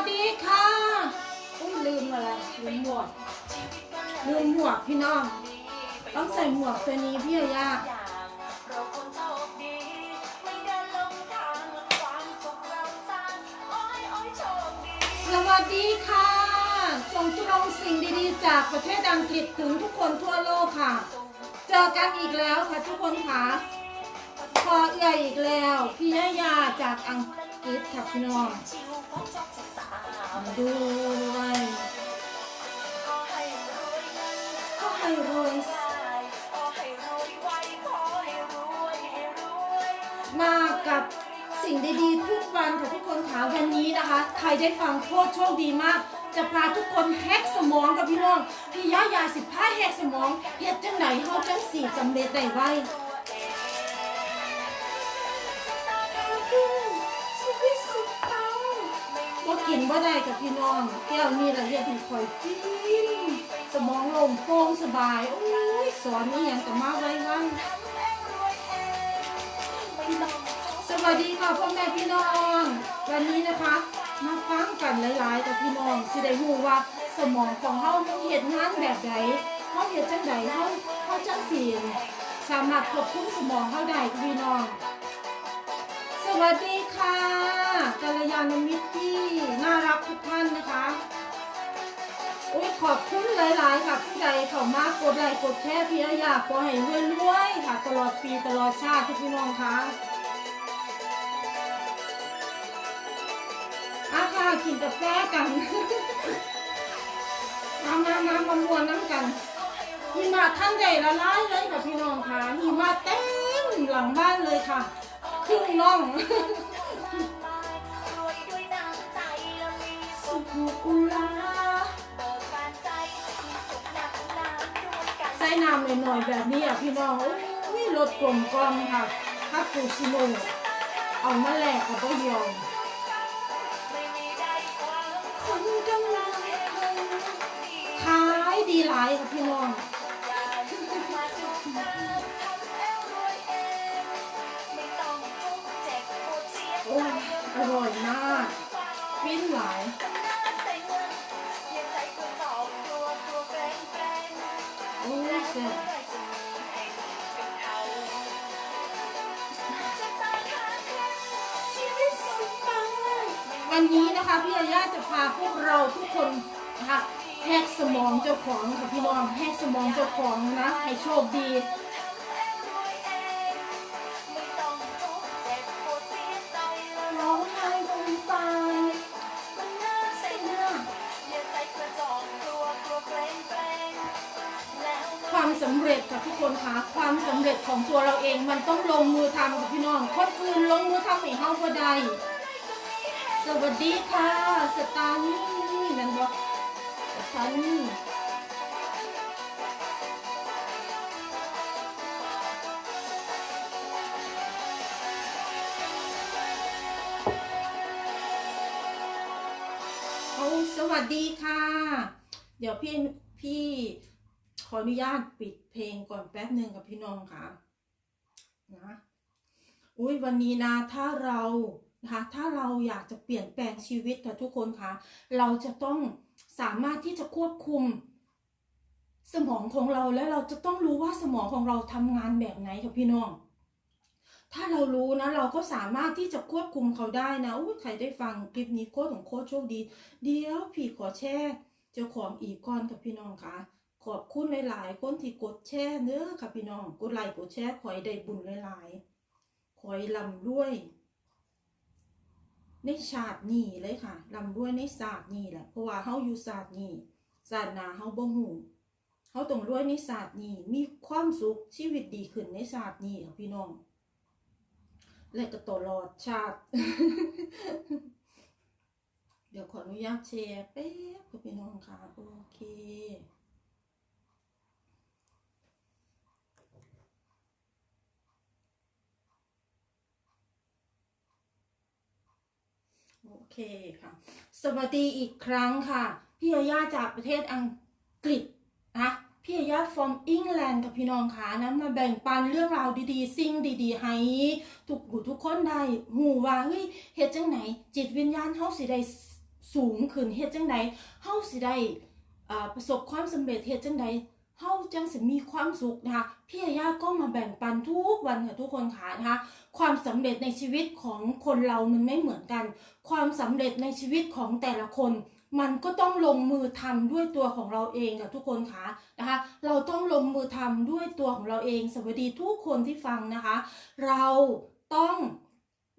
สดีค่ะอุ้ยลืมอะไรลืมหมวกลืมหมวกพี่น้อง ต้องใส่หมวกตัวนี้พี่ยาเราคนโชคดีไม่เดินลงทางความสุขเราสร้างโอ้ยโอ้ยโชคดีสวัสดีค่ะ ส่งตรงสิ่งดีๆ จากประเทศอังกฤษถึงทุกคนทั่วโลกค่ะ เจอกันอีกแล้วค่ะทุกคนค่ะพอเอื่อยอีกแล้ว พี่ยายาจากอังกฤษค่ะพี่น้อง ด้วยขอให้รวยก็ให้รวยได้วยขอให้รวยมากับสิ่งดีๆทุกวันค่ะทุกคนค่ะวันนี้นะคะ ใครได้ฟังโคตรโชคดีมาก จะพาทุกคนแฮกสมองกับพี่น้องพี่ยายาสิบพ้าแฮกสมองเฮ็ดจังไหนเฮาจังสีสำเร็จได้ไว บ่ได้กับพี่น้อง แก้วนี่ละเรียกให้คอยฟินสมองลงโปร่งสบายโอ้ยสอนนี่ยังกับมาไว้วันสวัสดีค่ะพ่อแม่พี่น้อง วันนี้นะคะมาฟังกันหลายๆกับพี่น้องสิได้รู้ว่าสมองของเฮามันเฮ็ดงานแบบใดเฮาเฮ็ดจังใดเฮาเฮาจังสิสามารถควบคุมสมองเฮาได้พี่น้อง สวัสดีค่ะกัลยาณมิตรที่น่ารักทุกท่านนะคะอุ้ยขอบคุณหลาย ๆ ค่ะผู้ใดเข้ามากกดไลค์กดแชร์พี่อาอยากขอให้รวยๆค่ะ ตลอดปีตลอดชาติทุกพี่น้องค่ะอาค่ะกินกาแฟกันมามามามามวนน้ำกันหิมะท่านใดละลายเลยค่ะพี่น้องค่ะหิมะเต็มหลังบ้านเลยค่ะ ครึ่งน่องรวยด้วยน้ำใจและมีสุขอุลาเบิกบานใจมีสุขหนักหนาด้วยกันใส่น้ำหน่อยๆแบบนี้อะพี่น้องโอ้ยรสกลมกล่อมค่ะคาปูชิโน่เอามาแลกกับก็ยอมไม่มีใดความคนกำลังขายดีหลายค่ะพี่น้อง อร่อยมากฟินหลายโอ้ยแซ่บวันนี้นะคะพี่ยาย่าจะพาพวกเราทุกคนนะคะแฮกสมองเจ้าของค่ะพี่น้องแฮกสมองเจ้าของนะให้โชคดี ความสำเร็จค่ะทุกคนคะความสำเร็จของตัวเราเองมันต้องลงมือทำค่ะพี่น้องคนอื่นลงมือทำให้เฮาบ่ได้สวัสดีค่ะ สตาร์นี่นั่นบอกสตาร์นี่โอ้สวัสดีค่ะ เดี๋ยวพี่พี่ ออนุญาตปิดเพลงก่อนแป๊บหนึ่งกับพี่น้องค่ะนะอุ้ยวันนี้นะถ้าเรานะคะถ้าเราอยากจะเปลี่ยนแปลงชีวิตค่ะทุกคนคะเราจะต้องสามารถที่จะควบคุม สมองของเราและเราจะต้องรู้ว่าสมองของเราทำงานแบบไหนค่ะพี่น้อง ถ้าเรารู้นะ เราก็สามารถที่จะควบคุมเขาได้นะอุ้ยใครได้ฟังคลิปนี้โค้ดของโค้ดโชคดี เดี๋ยวพี่ขอแชร์เจ้าของอีกก่อนกับพี่น้องค่ะ ขอบคุณหลายๆคนที่กดแชร์เด้อค่ะพี่น้อง กดไลค์กดแชร์ขอให้ได้บุญหลายๆขอให้ลำด้วย ในชาตินี้เลยค่ะลำด้วยในศาสตร์นี้แหละเพราะว่าเฮาอยู่ศาสตร์นี้ศาสตร์หนาเฮาบ่ฮู้เฮาต้องรวยในศาสตร์นี้มีความสุขชีวิตดีขึ้นในศาสตร์นี้ค่ะพี่น้อง และก็ตลอดชาติ เดี๋ยวขออนุญาตแชร์แป๊บค่ะพี่น้องค่ะโอเค โอเคค่ะ สวัสดีอีกครั้งค่ะ พี่ยาย่าจากประเทศอังกฤษนะพี่ยาย่า from England กับพี่น้องค่ะนะมาแบ่งปันเรื่องราวดีๆ สิ่งดีๆ ให้ทุกผู้ทุกคนได้หูว่าเฮ้ยเฮ็ดจังไหน จิตวิญญาณเฮาสิได้สูงขึ้นเฮ็ดจังใดเฮาสิได้ประสบความสำเร็จเฮ็ดจังใด เฮาจังสิมีความสุขนะคะพี่ยาก็มาแบ่งปันทุกวันค่ะทุกคนค่ะนะคะความสำเร็จในชีวิตของคนเรามันไม่เหมือนกัน ความสำเร็จในชีวิตของแต่ละคน มันก็ต้องลงมือทำด้วยตัวของเราเองค่ะทุกคนค่ะนะคะ เราต้องลงมือทำด้วยตัวของเราเอง สวัสดีทุกคนที่ฟังนะคะ เราต้อง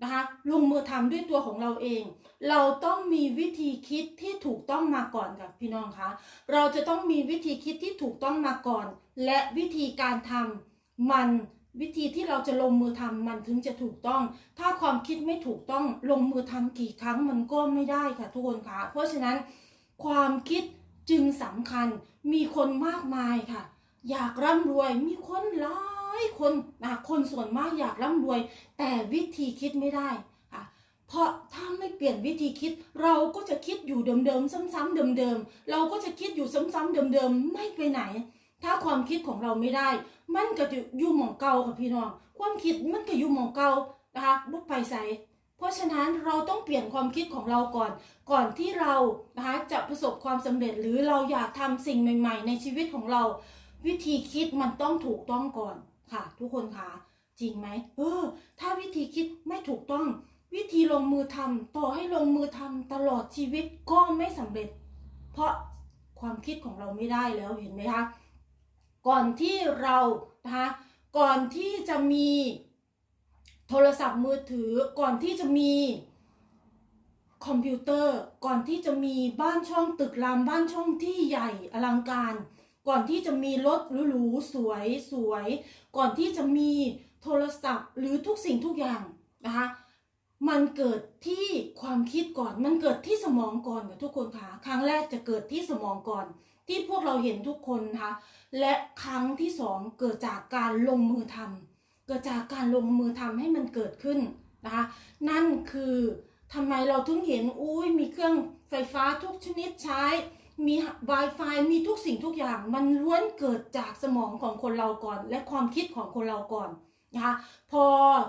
นะคะลงมือทำด้วยตัวของเราเอง เราต้องมีวิธีคิดที่ถูกต้องมาก่อนค่ะพี่น้องคะเราจะต้องมีวิธีคิดที่ถูกต้องมาก่อน และวิธีการทำมันวิธีที่เราจะลงมือทำมันถึงจะถูกต้อง ถ้าความคิดไม่ถูกต้องลงมือทำกี่ครั้งมันก็ไม่ได้ค่ะทุกคนคะเพราะฉะนั้นความคิดจึงสำคัญมีคนมากมายค่ะ อยากร่ำรวยมีคนหลายคนนะคนส่วนมากอยากร่ำรวย แต่วิธีคิดไม่ได้ เพราะถ้าไม่เปลี่ยนวิธีคิด เราก็จะคิดอยู่เดิมๆซ้ำๆเดิมๆเราก็จะคิดอยู่ซ้ำๆเดิมๆไม่ไปไหน ถ้าความคิดของเราไม่ได้ มันก็จะอยู่หมองเก่าค่ะพี่น้องความคิดมันก็อยู่หมองเก่านะคะบุกไปใส่เพราะฉะนั้นเราต้องเปลี่ยนความคิดของเราก่อน ก่อนที่เรานะคะจะประสบความสำเร็จหรือเราอยากทำสิ่งใหม่ ๆ ในชีวิตของเรา วิธีคิดมันต้องถูกต้องก่อนค่ะ ทุกคนคะจริงไหมเออ ถ้าวิธีคิดไม่ถูกต้อง วิธีลงมือทำต่อให้ลงมือทำตลอดชีวิตก็ไม่สำเร็จ เพราะความคิดของเราไม่ได้แล้วเห็นไหมคะก่อนที่เรานะคะก่อนที่จะมีโทรศัพท์มือถือ ก่อนที่จะมีคอมพิวเตอร์ ก่อนที่จะมีบ้านช่องตึกรามบ้านช่องที่ใหญ่อลังการ ก่อนที่จะมีรถหรูๆสวยสวย ก่อนที่จะมีโทรศัพท์หรือทุกสิ่งทุกอย่างนะคะ มันเกิดที่ความคิดก่อน มันเกิดที่สมองก่อนกับทุกคนค่ะ ครั้งแรกจะเกิดที่สมองก่อน ที่พวกเราเห็นทุกคนนะคะและครั้งที่สองเกิดจากการลงมือทำเกิดจากการลงมือทำให้มันเกิดขึ้นนะคะนั่นคือทำไมเราถึงเห็นอุ้ยมีเครื่องไฟฟ้าทุกชนิดใช้ มี Wi-Fi มีทุกสิ่งทุกอย่าง มันล้วนเกิดจากสมองของคนเราก่อน และความคิดของคนเราก่อน นะคะพอ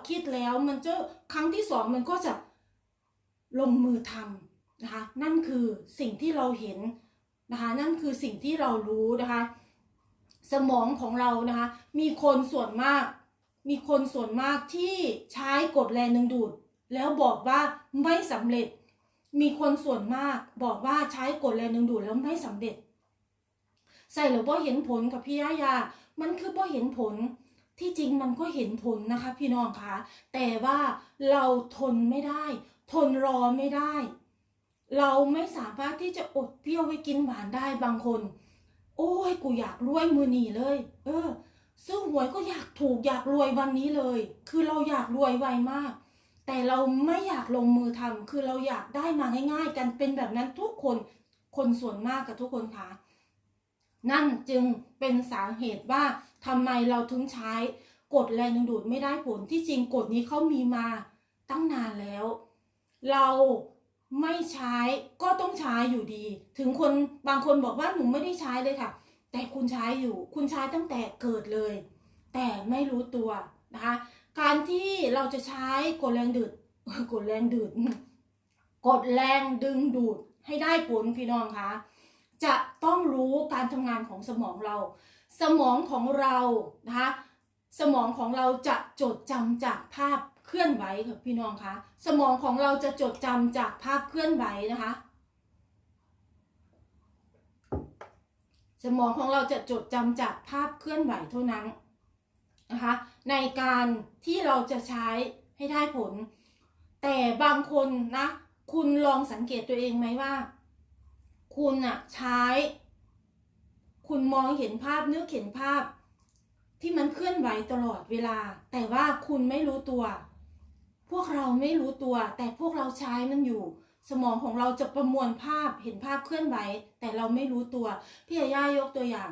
คิดแล้วมันจะครั้งที่สองมันก็จะลงมือทำนะคะนั่นคือสิ่งที่เราเห็นนะคะนั่นคือสิ่งที่เรารู้นะคะ สมองของเรานะคะมีคนส่วนมาก มีคนส่วนมากที่ใช้กฎแรงดึงดูด แล้วบอกว่าไม่สำเร็จ มีคนส่วนมากบอกว่าใช้กฎแรงดึงดูดแล้วไม่สำเร็จ ใส่หรือว่าเห็นผลกับพี่ยายามันคือว่าเห็นผล ที่จริงมันก็เห็นผลนะคะ พี่น้องคะแต่ว่าเราทนไม่ได้ ทนรอไม่ได้ เราไม่สามารถที่จะอดเปรี้ยวไว้กินหวานได้บางคน โอ้ยกูอยากรวยมือนีเลย เออซื้อหวยก็อยากถูกอยากรวยวันนี้เลย คือเราอยากรวยไวมาก แต่เราไม่อยากลงมือทำคือเราอยากได้มาง่ายๆกันเป็นแบบนั้นทุกคนคนส่วนมากกับทุกคนคะนั่นจึงเป็นสาเหตุว่า ทำไมเราถึงใช้กฎแรงดึงดูดไม่ได้ผลที่จริงกฎนี้เขามีมาตั้งนานแล้ว เราไม่ใช้ก็ต้องใช้อยู่ดี ถึงคนบางคนบอกว่าหนูไม่ได้ใช้เลยค่ะ แต่คุณใช้อยู่ คุณใช้ตั้งแต่เกิดเลย แต่ไม่รู้ตัวนะคะ การที่เราจะใช้กดแรงดูดกดแรงดูดกดแรงดึงดูดให้ได้ผลพี่น้องคะจะต้องรู้การทำงานของสมองเรา สมองของเรานะคะสมองของเราจะจดจำจากภาพเคลื่อนไหวค่ะพี่น้องคะสมองของเราจะจดจำจากภาพเคลื่อนไหวนะคะ สมองของเราจะจดจำจากภาพเคลื่อนไหวเท่านั้นนะคะในการที่เราจะใช้ให้ได้ผล แต่บางคนนะ คุณลองสังเกตตัวเองไหมว่า คุณอะใช้ คุณมองเห็นภาพนึกเห็นภาพ ที่มันเคลื่อนไหวตลอดเวลา แต่ว่าคุณไม่รู้ตัว พวกเราไม่รู้ตัว แต่พวกเราใช้มันอยู่ สมองของเราจะประมวลภาพเห็นภาพเคลื่อนไหว แต่เราไม่รู้ตัว พี่ยาย่ายกตัวอย่าง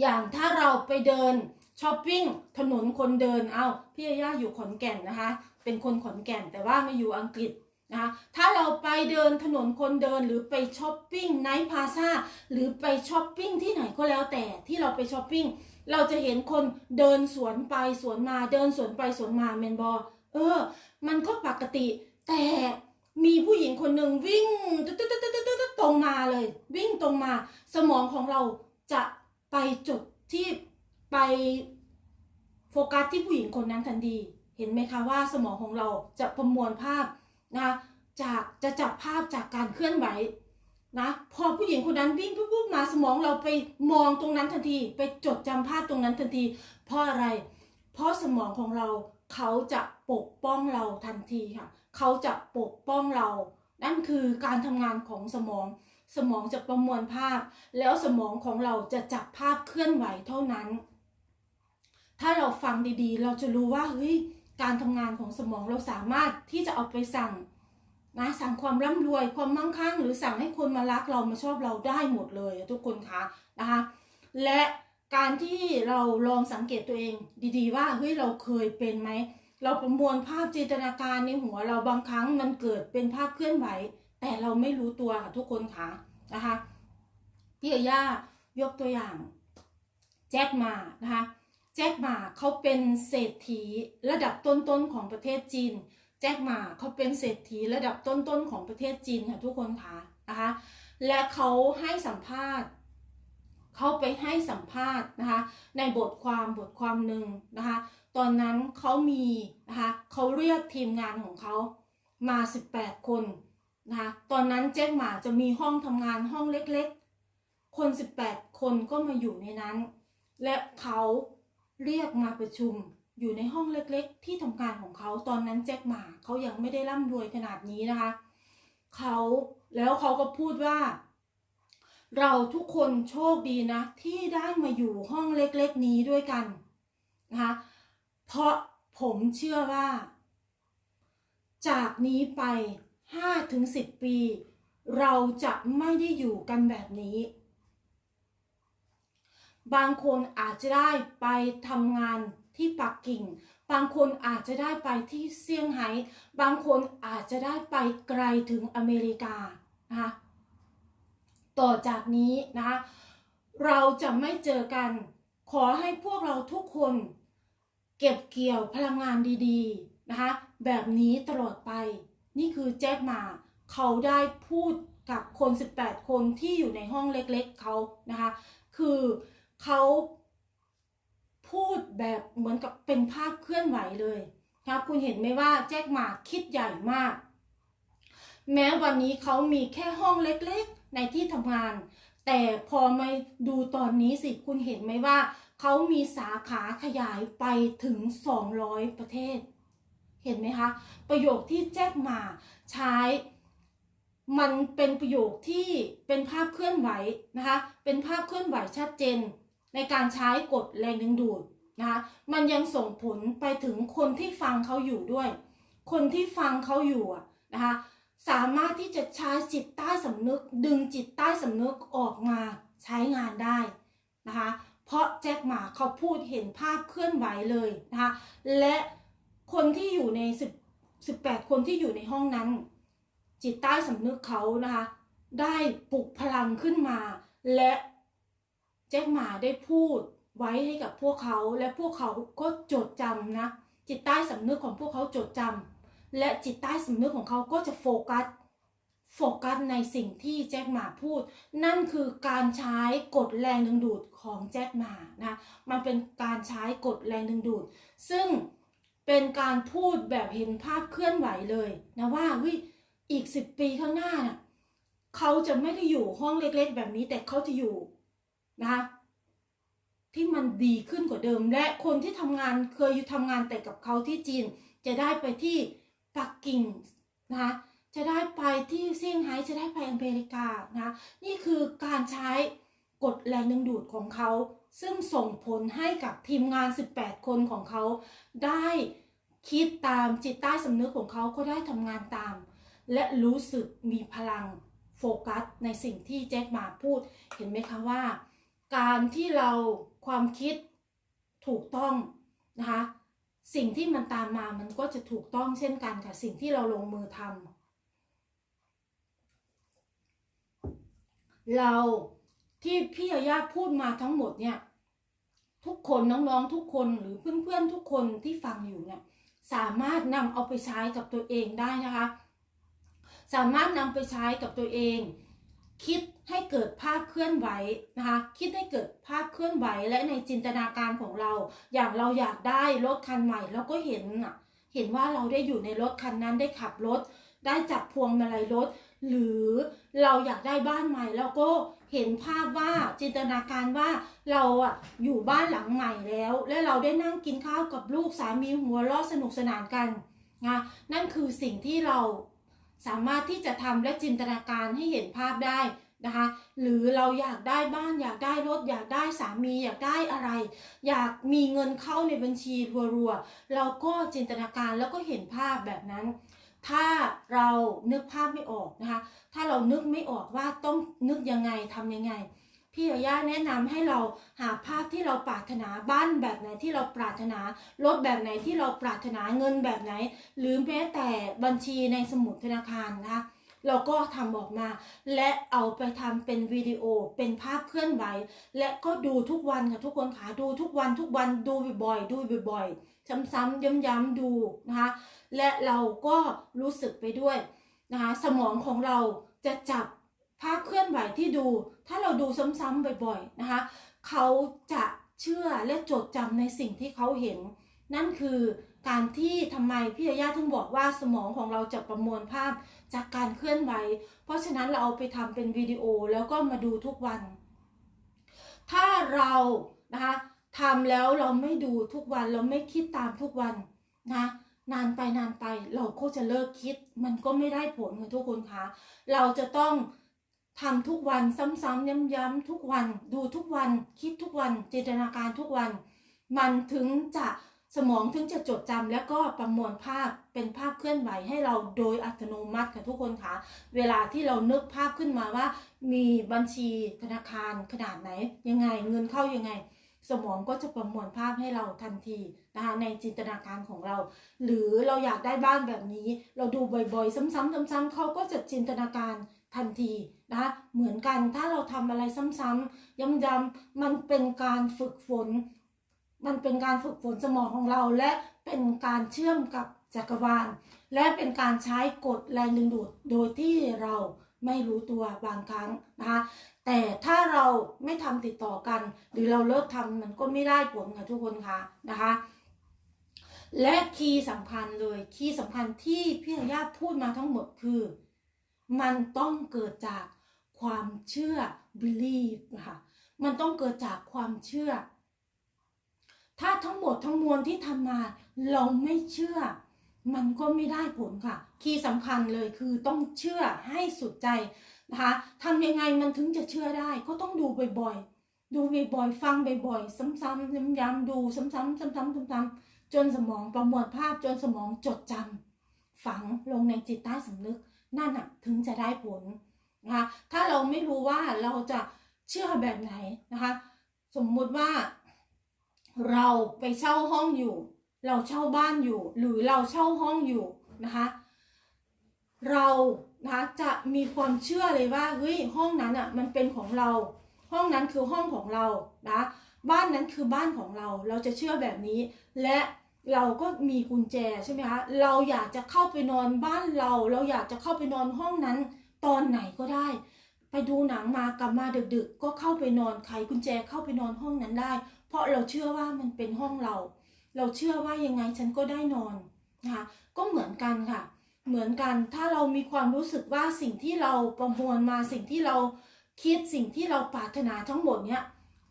อย่างถ้าเราไปเดินช้อปปิ้งถนนคนเดินเอาพี่ยาย่าอยู่ขอนแก่นนะคะ เป็นคนขอนแก่นแต่ว่ามาอยู่อังกฤษ นะคะถ้าเราไปเดินถนนคนเดินหรือไปช้อปปิ้งไนท์พาซาหรือไปช้อปปิ้งที่ไหนก็แล้วแต่ที่เราไปช้อปปิ้งเราจะเห็นคนเดินสวนไปสวนมาเดินสวนไปสวนมาเมนบอเออ มันก็ปกติ แต่มีผู้หญิงคนหนึ่งวิ่งตึ๊ดตึ๊ดตึ๊ดตึ๊ดตึ๊ดตรงมาเลย วิ่งตรงมา สมองของเราจะไปจุดที่ไปโฟกัสที่ผู้หญิงคนนั้นทันทีเห็นไหมคะว่าสมองของเราจะประมวลภาพ นะคะจากจะจับภาพจากการเคลื่อนไหวนะพอผู้หญิงคนนั้นวิ่งปุ๊บปุ๊บมาสมองเราไปมองตรงนั้นทันที ไปจดจำภาพตรงนั้นทันที เพราะอะไร เพราะสมองของเราเขาจะปกป้องเราทันทีค่ะ เขาจะปกป้องเรา นั่นคือการทำงานของสมอง สมองจะประมวลภาพ แล้วสมองของเราจะจับภาพเคลื่อนไหวเท่านั้น ถ้าเราฟังดีๆ เราจะรู้ว่าเฮ้ย การทำงานของสมองเราสามารถที่จะเอาไปสั่งนะสั่งความร่ำรวยความมั่งคั่ง หรือสั่งให้คนมารักเรามาชอบเราได้หมดเลยทุกคนคะนะคะ และการที่เราลองสังเกตตัวเองดีๆ ว่าเฮ้ยเราเคยเป็นไหมเราประมวลภาพจินตนาการในหัวเราบางครั้งมันเกิดเป็นภาพเคลื่อนไหว แต่เราไม่รู้ตัวค่ะทุกคนคะนะคะพี่เอย่ายกตัวอย่าง แจ็คมานะคะ แจ็คหมาเขาเป็นเศรษฐีระดับต้นๆของประเทศจีน แจ็คหมาเขาเป็นเศรษฐีระดับต้นๆของประเทศจีนค่ะทุกคนคะนะคะ และเขาให้สัมภาษณ์เขาไปให้สัมภาษณ์นะคะ ในบทความบทความหนึ่งนะคะ ตอนนั้นเขามีนะคะเขาเรียกทีมงานของเขามา 18 คนนะคะตอนนั้นแจ็คหมาจะมีห้องทำงานห้องเล็กๆ คน 18 คนก็มาอยู่ในนั้น และเขา เรียกมาประชุมอยู่ในห้องเล็กๆ ที่ทำการของเขาตอนนั้นแจ็คหมาเขายังไม่ได้ร่ำรวยขนาดนี้นะคะเขาแล้วเขาก็พูดว่า เราทุกคนโชคดีนะ ที่ได้มาอยู่ห้องเล็กๆนี้ด้วยกันนะคะเพราะผมเชื่อว่า จากนี้ไป5ถึง10 ปี เราจะไม่ได้อยู่กันแบบนี้ บางคนอาจจะได้ไปทำงานที่ปักกิ่ง บางคนอาจจะได้ไปที่เซี่ยงไฮ้ บางคนอาจจะได้ไปไกลถึงอเมริกานะคะต่อจากนี้นะคะเราจะไม่เจอกัน ขอให้พวกเราทุกคน เก็บเกี่ยวพลังงานดีๆนะคะแบบนี้ตลอดไป นี่คือแจ็คมาเขาได้พูดกับคน 18 คนที่อยู่ในห้องเล็กๆเขานะคะ คือ เขาพูดแบบเหมือนกับเป็นภาพเคลื่อนไหวเลยนะคะคุณเห็นไหมว่าแจ็คหมาคิดใหญ่มาก แม้วันนี้เขามีแค่ห้องเล็กๆในที่ทำงาน แต่พอมาดูตอนนี้สิคุณเห็นไหมว่า เขามีสาขาขยายไปถึง 200 ประเทศ เห็นไหมคะ ประโยคที่แจ็คหมาใช้มันเป็นประโยคที่เป็นภาพเคลื่อนไหวนะคะ เป็นภาพเคลื่อนไหวชัดเจน ในการใช้กฎแรงดึงดูดนะคะมันยังส่งผลไปถึงคนที่ฟังเขาอยู่ด้วย คนที่ฟังเขาอยู่นะคะสามารถที่จะใช้จิตใต้สำนึก ดึงจิตใต้สำนึกออกมาใช้งานได้นะคะเพราะแจ็คหมาเขาพูดเห็นภาพเคลื่อนไหวเลยนะคะและคนที่อยู่ใน10 18 คนที่อยู่ในห้องนั้น จิตใต้สำนึกเขานะคะได้ปลุกพลังขึ้นมา และ แจ็คหมาได้พูดไว้ให้กับพวกเขาและพวกเขาก็จดจำนะ จิตใต้สำนึกของพวกเขาจดจำและจิตใต้สำนึกของเขาก็จะโฟกัสโฟกัสในสิ่งที่แจ็คหมาพูด นั่นคือการใช้กฎแรงดึงดูดของแจ็คหมานะมันเป็นการใช้กฎแรงดึงดูด ซึ่งเป็นการพูดแบบเห็นภาพเคลื่อนไหวเลยนะว่าเฮ้ยอีกสิบปีข้างหน้าน่ะเขาจะไม่ได้อยู่ห้องเล็กๆ แบบนี้แต่เขาจะอยู่ นะคะที่มันดีขึ้นกว่าเดิม และคนที่ทำงานเคยอยู่ทำงานแต่กับเขาที่จีน จะได้ไปที่ปักกิ่งนะคะจะได้ไปที่เซี่ยงไฮ้จะได้ไปอเมริกานะนี่คือการใช้กฎแรงดึงดูดของเขา ซึ่งส่งผลให้กับทีมงาน 18 คนของเขา ได้คิดตามจิตใต้สำนึกของเขาก็ได้ทำงานตาม และรู้สึกมีพลังโฟกัสในสิ่งที่แจ็คมาพูดเห็นไหมคะว่า การที่เราความคิดถูกต้องนะคะ สิ่งที่มันตามมามันก็จะถูกต้องเช่นกันค่ะสิ่งที่เราลงมือทำเราที่พี่อาญาพูดมาทั้งหมดเนี่ยทุกคนน้องๆทุกคนหรือเพื่อนๆทุกคนที่ฟังอยู่เนี่ยสามารถนำเอาไปใช้กับตัวเองได้นะคะ สามารถนำไปใช้กับตัวเอง คิดให้เกิดภาพเคลื่อนไหวนะคะ คิดให้เกิดภาพเคลื่อนไหวและในจินตนาการของเรา อย่างเราอยากได้รถคันใหม่เราก็เห็นน่ะเห็นว่าเราได้อยู่ในรถคันนั้นได้ขับรถ ได้จับพวงมาลัยรถ หรือเราอยากได้บ้านใหม่เราก็เห็นภาพว่าจินตนาการว่าเราอะอยู่บ้านหลังใหม่แล้ว และเราได้นั่งกินข้าวกับลูกสามีหัวเราะสนุกสนานกันนะนั่นคือสิ่งที่เรา สามารถที่จะทำและจินตนาการให้เห็นภาพได้นะคะ หรือเราอยากได้บ้านอยากได้รถ อยากได้สามีอยากได้อะไร อยากมีเงินเข้าในบัญชีรัวๆเราก็จินตนาการแล้วก็เห็นภาพแบบนั้น ถ้าเรานึกภาพไม่ออกนะคะ ถ้าเรานึกไม่ออกว่าต้องนึกยังไงทำยังไง พี่ยาย่าแนะนำให้เราหาภาพที่เราปรารถนาบ้านแบบไหนที่เราปรารถนารถแบบไหนที่เราปรารถนาเงินแบบไหน หรือแม้แต่บัญชีในสมุดธนาคารนะคะเราก็ทำออกมา และเอาไปทำเป็นวิดีโอเป็นภาพเคลื่อนไหว และก็ดูทุกวันค่ะทุกคนค่ะดูทุกวันทุกวันดูบ่อยๆดูบ่อยๆซ้ำๆย้ำๆดูนะคะและเราก็รู้สึกไปด้วยนะคะสมองของเราจะจับ ภาพเคลื่อนไหวที่ดู ถ้าเราดูซ้ำๆบ่อยๆนะคะ เขาจะเชื่อและจดจำในสิ่งที่เขาเห็น นั่นคือการที่ทำไมพี่ยาถึงบอกว่าสมองของเราจะประมวลภาพจากการเคลื่อนไหว เพราะฉะนั้นเราเอาไปทำเป็นวิดีโอแล้วก็มาดูทุกวัน ถ้าเรานะคะทำแล้วเราไม่ดูทุกวันเราไม่คิดตามทุกวันนะนานไปนานไปเราก็จะเลิกคิด มันก็ไม่ได้ผลค่ะทุกคนคะเราจะต้อง ทำทุกวันซ้ำๆย้ำๆทุกวันดูทุกวันคิดทุกวันจินตนาการทุกวัน มันถึงจะสมองถึงจะจดจำและก็ประมวลภาพเป็นภาพเคลื่อนไหวให้เราโดยอัตโนมัติค่ะทุกคนคะเวลาที่เรานึกภาพขึ้นมาว่า มีบัญชีธนาคารขนาดไหน ยังไงเงินเข้ายังไง สมองก็จะประมวลภาพให้เราทันทีนะคะในจินตนาการของเรา หรือเราอยากได้บ้านแบบนี้ เราดูบ่อยๆ ซ้ำๆซ้ำๆเขาก็จะจินตนาการทันที นะคะเหมือนกันถ้าเราทำอะไรซ้ำๆย้ำๆมันเป็นการฝึกฝน มันเป็นการฝึกฝนสมองของเรา และเป็นการเชื่อมกับจักรวาล และเป็นการใช้กฎแรงดึงดูดโดยที่เราไม่รู้ตัวบางครั้งนะคะแต่ถ้าเราไม่ทำติดต่อกัน หรือเราเลิกทำมันก็ไม่ได้ผลค่ะทุกคนคะนะคะ และคีย์สำคัญเลยคีย์สำคัญที่พี่ธัญญาพูดมาทั้งหมดคือ มันต้องเกิดจาก ความเชื่อ believe นะคะมันต้องเกิดจากความเชื่อ ถ้าทั้งหมดทั้งมวลที่ทำมา เราไม่เชื่อ มันก็ไม่ได้ผลค่ะ คีย์สำคัญเลยคือต้องเชื่อให้สุดใจนะคะทำยังไงมันถึงจะเชื่อได้ ก็ต้องดูบ่อยๆ ดูบ่อยๆ ฟังบ่อยๆ ซ้ำๆย้ำๆดูซ้ำๆซ้ำๆซ้ำๆจนสมองประมวลภาพจนสมองจดจำฝังลงในจิตใต้สำนึกนั่นน่ะถึงจะได้ผล นะคะถ้าเราไม่รู้ว่าเราจะเชื่อแบบไหนนะคะ สมมุติว่าเราไปเช่าห้องอยู่ เราเช่าบ้านอยู่ หรือเราเช่าห้องอยู่นะคะ เรานะะจะมีความเชื่อเลยว่าเฮ้ยห้องนั้นอะมันเป็นของเรา ห้องนั้นคือห้องของเรานะบ้านนั้นคือบ้านของเรา เราจะเชื่อแบบนี้ และเราก็มีกุญแจใช่ไหมคะเราอยากจะเข้าไปนอนบ้านเรา เราอยากจะเข้าไปนอนห้องนั้น ตอนไหนก็ได้ ไปดูหนังมากลับมาดึกๆ ก็เข้าไปนอนไขกุญแจเข้าไปนอนห้องนั้นได้ เพราะเราเชื่อว่ามันเป็นห้องเรา เราเชื่อว่ายังไงฉันก็ได้นอนนะคะก็เหมือนกันค่ะ เหมือนกันถ้าเรามีความรู้สึกว่าสิ่งที่เราประมวลมาสิ่งที่เราคิดสิ่งที่เราปรารถนาทั้งหมดเนี้ย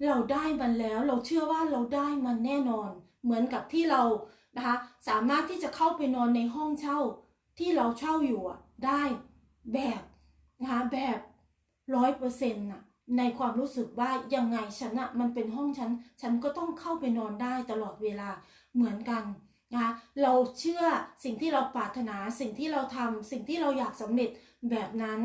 เราได้มันแล้วเราเชื่อว่าเราได้มันแน่นอน เหมือนกับที่เรานะคะสามารถที่จะเข้าไปนอนในห้องเช่าที่เราเช่าอยู่อะได้แบบ นะแบบร้อยเปอร์เซ็นต์ะในความรู้สึกว่ายังไงฉันอะมันเป็นห้องฉัน ฉันก็ต้องเข้าไปนอนได้ตลอดเวลาเหมือนกันนะเราเชื่อสิ่งที่เราปรารถนาสิ่งที่เราทำสิ่งที่เราอยากสำเร็จแบบนั้น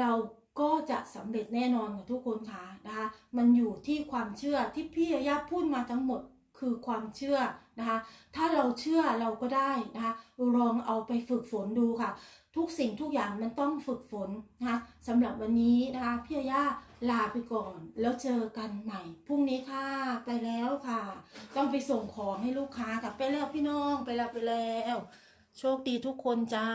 เราก็จะสำเร็จแน่นอนกับทุกคนค่ะนะคะมันอยู่ที่ความเชื่อที่พี่ยาย่าพูดมาทั้งหมดคือความเชื่อนะคะ ถ้าเราเชื่อเราก็ได้นะคะลองเอาไปฝึกฝนดูค่ะ ทุกสิ่งทุกอย่างมันต้องฝึกฝนนะคะสำหรับวันนี้นะคะพี่ยาย่าลาไปก่อน แล้วเจอกันใหม่พรุ่งนี้ค่ะไปแล้วค่ะ ต้องไปส่งของให้ลูกค้าค่ะไปแล้วพี่น้องไปแล้วไปแล้ว โชคดีทุกคนจ้า